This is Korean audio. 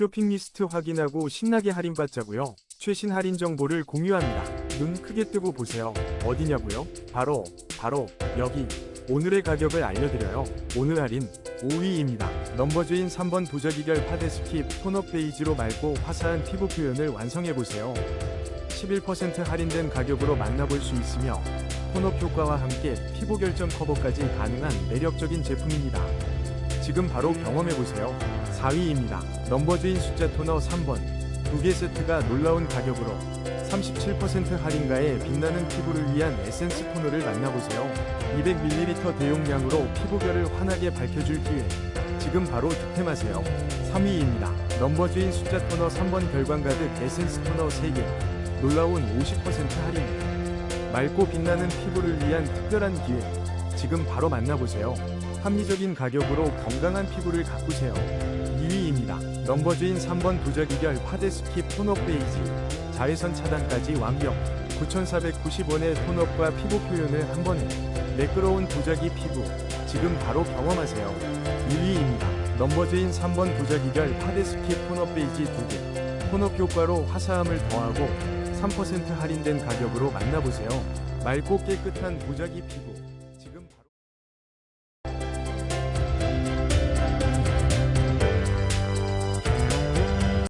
쇼핑 리스트 확인하고 신나게 할인받자고요. 최신 할인 정보를 공유합니다. 눈 크게 뜨고 보세요. 어디냐고요? 바로 바로 여기. 오늘의 가격을 알려드려요. 오늘 할인 5위입니다. 넘버주인 3번 도자기결 파데 스킵 톤업 베이지로 맑고 화사한 피부 표현을 완성해보세요. 11% 할인된 가격으로 만나볼 수 있으며 톤업 효과와 함께 피부 결점 커버까지 가능한 매력적인 제품입니다. 지금 바로 경험해보세요. 4위입니다. 넘버주인 숫자 토너 3번. 두 개 세트가 놀라운 가격으로 37% 할인가에 빛나는 피부를 위한 에센스 토너를 만나보세요. 200ml 대용량으로 피부결을 환하게 밝혀줄 기회. 지금 바로 득템하세요. 3위입니다. 넘버주인 숫자 토너 3번 결광 가득 에센스 토너 3개. 놀라운 50% 할인. 맑고 빛나는 피부를 위한 특별한 기회. 지금 바로 만나보세요. 합리적인 가격으로 건강한 피부를 가꾸세요. 2위입니다. 넘버주인 3번 도자기결 파데 스킵 톤업 베이지. 자외선 차단까지 완벽. 9,490원의 톤업과 피부 표현을 한 번에. 매끄러운 도자기 피부. 지금 바로 경험하세요. 1위입니다. 넘버주인 3번 도자기결 파데 스킵 톤업 베이지 2개. 톤업 효과로 화사함을 더하고 3% 할인된 가격으로 만나보세요. 맑고 깨끗한 도자기 피부.